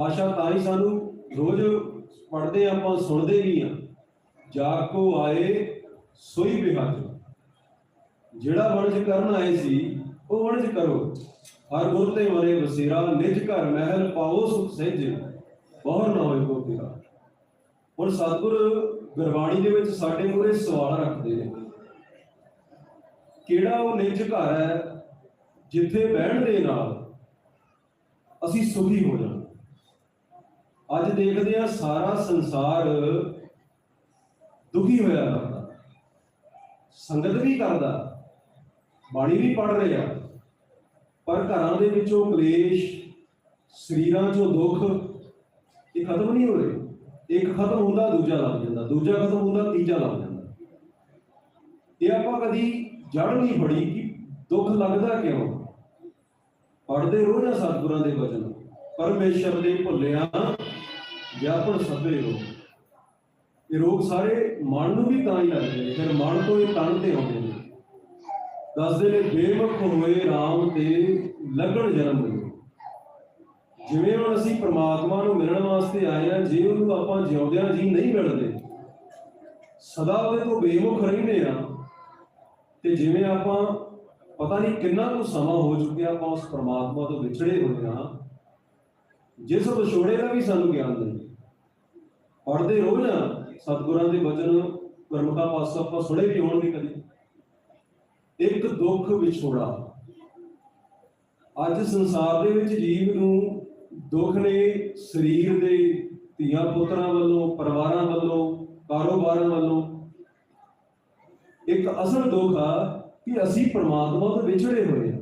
ਆਸ਼ਾ ਤਾਂ ਹੀ ਸਾਨੂੰ ਰੋਜ਼ ਪੜ੍ਹਦੇ ਆਪਾਂ ਸੁਣਦੇ ਵੀ ਆ। ਜਾ ਕੋ ਆਏ, ਸੋਈ ਬਿਹਾਜ ਜਿਹੜਾ ਵਣਜ ਕਰਨ ਆਏ ਸੀ, ਉਹ ਵਣਜ ਕਰੋ। ਹਰ ਗੁਰ ਤੇ ਮਰੇ ਬਸੇਰਾ, ਨਿਜ ਘਰ ਮਹਿਲ ਪਾਓ ਸੁਖ ਸਹਿਜ। ਬਹੁਰ ਨਾ ਹੋਏ ਕੋ ਤੇਰਾ ਹੁਣ ਸਤਿਗੁਰ ਗੁਰਬਾਣੀ ਦੇ ਵਿੱਚ ਸਾਡੇ ਮੂਹਰੇ ਸਵਾਲ ਰੱਖਦੇ ਨੇ। ਕਿਹੜਾ ਉਹ ਨਿਜ ਘਰ ਹੈ, ਜਿੱਥੇ ਬਹਿਣ ਦੇ ਨਾਲ ਅਸੀਂ ਸੁਖੀ ਹੋ ਜਾਣਾ? ਅੱਜ ਦੇਖਦੇ ਆ ਸਾਰਾ ਸੰਸਾਰ ਦੁਖੀ ਹੋਇਆ ਕਰਦਾ। ਸੰਗਤ ਵੀ ਕਰਦਾ। ਬਾਣੀ ਵੀ ਪੜ ਰਿਹਾ। ਪਰ ਘਰਾਂ ਦੇ ਵਿੱਚੋਂ ਕਲੇਸ਼, ਸਰੀਰਾਂ 'ਚੋਂ ਦੁੱਖ, ਇਹ ਖਤਮ ਨਹੀਂ ਹੋ ਰਹੇ। ਇੱਕ ਖਤਮ ਹੁੰਦਾ, ਦੂਜਾ ਲੱਗ ਜਾਂਦਾ। ਦੂਜਾ ਖਤਮ ਹੁੰਦਾ, ਤੀਜਾ ਲੱਗ ਜਾਂਦਾ। ਇਹ ਆਪਾਂ ਕਦੀ ਜੜ ਨਹੀਂ ਫੜੀ ਕਿ ਦੁੱਖ ਲੱਗਦਾ ਕਿਉਂ? ਪੜਦੇ ਰੋਜ਼ ਆ ਸਤਿਗੁਰਾਂ ਦੇ ਵਚਨ। ਪਰਮੇਸ਼ਰ ਦੇ ਭੁੱਲਿਆ ਵਿਆਪਨ ਸਭੇ ਰੋਗ। ਇਹ ਰੋਗ ਸਾਰੇ ਮਨ ਨੂੰ ਵੀ ਤਾਂ ਹੀ ਲੱਗਦੇ ਨੇ, ਫਿਰ ਮਨ ਤੋਂ ਇਹ ਤਨ ਤੇ ਆਉਂਦੇ ਨੇ। ਦੱਸਦੇ ਨੇ ਬੇਮੁਖ ਹੋਏ RAM ਤੇ ਲੱਗਣ ਜਨਮ ਹੋਏ। ਜਿਵੇਂ ਹੁਣ ਅਸੀਂ ਪ੍ਰਮਾਤਮਾ ਨੂੰ ਮਿਲਣ ਵਾਸਤੇ ਆਏ ਆ ਜੇ ਉਹਨੂੰ ਆਪਾਂ ਜਿਉਂਦਿਆਂ ਜੀ ਨਹੀਂ ਮਿਲਦੇ, ਸਦਾ ਉਹਦੇ ਤੋਂ ਬੇਮੁਖ ਰਹਿੰਦੇ ਆ ਤੇ ਜਿਵੇਂ ਆਪਾਂ ਪਤਾ ਨਹੀਂ ਕਿੰਨਾ ਕੁ ਸਮਾਂ ਹੋ ਚੁੱਕਿਆ ਆਪਾਂ ਉਸ ਪ੍ਰਮਾਤਮਾ ਤੋਂ ਵਿਛੜੇ ਹੋਏ ਆ ਜਿਸ ਵਿਛੋੜੇ ਦਾ ਵੀ ਸਾਨੂੰ ਗਿਆਨ ਨਹੀਂ ਪੜਦੇ ਰੋਜ਼ ਸਤਿਗੁਰਾਂ ਦੇ ਬਚਨ ਗੁਰਮੁਖਾ ਪਾਸੋਂ ਆਪਾਂ ਸੁਣੇ ਵੀ ਹੋਣਗੇ ਕਦੀ। ਇੱਕ ਦੁੱਖ ਵਿਛੋੜਾ। ਅੱਜ ਸੰਸਾਰ ਦੇ ਵਿੱਚ ਜੀਵ ਨੂੰ ਦੁੱਖ ਨੇ ਸਰੀਰ ਦੇ ਧੀਆਂ ਪੁੱਤਰਾਂ ਵੱਲੋਂ, ਪਰਿਵਾਰਾਂ ਵੱਲੋਂ, ਕਾਰੋਬਾਰਾਂ ਵੱਲੋਂ। ਇੱਕ ਅਸਲ ਦੁੱਖ ਆ ਕਿ ਅਸੀਂ ਪਰਮਾਤਮਾ ਤੋਂ ਵਿਛੜੇ ਹੋਏ ਹਾਂ।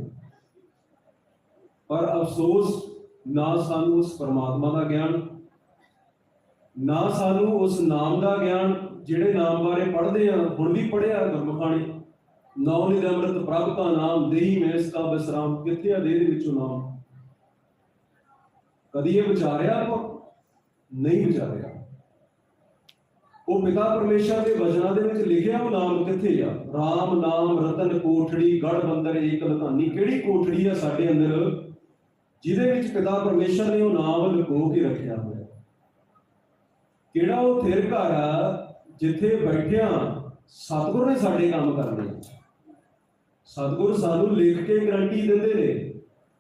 ਪਰ ਅਫਸੋਸ ਨਾ ਸਾਨੂੰ ਉਸ ਪਰਮਾਤਮਾ ਦਾ ਗਿਆਨ, ਨਾ ਸਾਨੂੰ ਉਸ ਨਾਮ ਦਾ ਗਿਆਨ ਜਿਹੜੇ ਨਾਮ ਬਾਰੇ ਪੜ੍ਹਦੇ ਆ, ਹੁਣ ਵੀ ਪੜਿਆ ਗੁਰਮੁਖਾਂ ਨੇ ਨੌ ਨਿਧ ਅੰਮ੍ਰਿਤ ਪ੍ਰਭ ਦਾ ਨਾਮ, ਦੇਹੀ ਮੈਸ ਕਾ ਬਿਸਰਾਮ, ਕਿੱਥੇ ਆ ਦੇਹ ਦੇ ਵਿੱਚੋਂ ਨਾਮ? ਕਦੀ ਇਹ ਵਿਚਾਰਿਆ ਆਪਾਂ? ਨਹੀਂ ਵਿਚਾਰਿਆ। ਉਹ ਪਿਤਾ ਪਰਮੇਸ਼ਰ ਦੇ ਵਚਨਾਂ ਦੇ ਵਿੱਚ ਲਿਖਿਆ ਉਹ ਨਾਮ ਕਿੱਥੇ ਆ? RAM ਨਾਮ ਰਤਨ ਕੋਠੜੀ ਗੜ ਬੰਦਰ ਏਕ ਲਤਾਨੀ, ਕਿਹੜੀ ਕੋਠੜੀ ਆ ਸਾਡੇ ਅੰਦਰ? ਜਿਹਦੇ ਵਿੱਚ ਪਿਤਾ ਪਰਮੇਸ਼ਰ ਨੇ ਉਹ ਨਾਮ ਲੁਕੋ ਕੇ ਰੱਖਿਆ ਹੋਇਆ ਕਿਹੜਾ ਉਹ ਥਿਰ ਘਰ ਆ ਜਿੱਥੇ ਬੈਠਿਆਂ ਸਤਿਗੁਰ ਨੇ ਸਾਡੇ ਕੰਮ ਕਰਨੇ ਆ। ਸਤਿਗੁਰ ਸਾਨੂੰ ਲਿਖ ਕੇ ਗਰੰਟੀ ਦਿੰਦੇ ਨੇ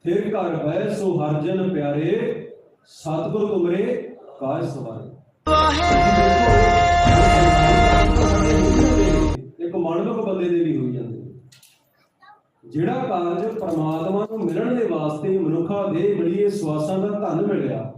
ਥਿਰ ਘਰ ਹੈ ਸੋ ਹਰ ਪਿਆਰੇ, ਸਤਿਗੁਰ ਤੁਮਰੇ ਕਾਜ ਸਵਾਰੇ। ਇੱਕ ਜਿਹੜਾ ਕਾਰਜ ਪ੍ਰਮਾਤਮਾ ਨੂੰ ਮਿਲਣ ਦੇ ਵਾਸਤੇ ਮਨੁੱਖਾ ਦੇ ਮਿਲੀਏ ਸਵਾਸਾਂ ਦਾ ਧਨ ਮਿਲਿਆ।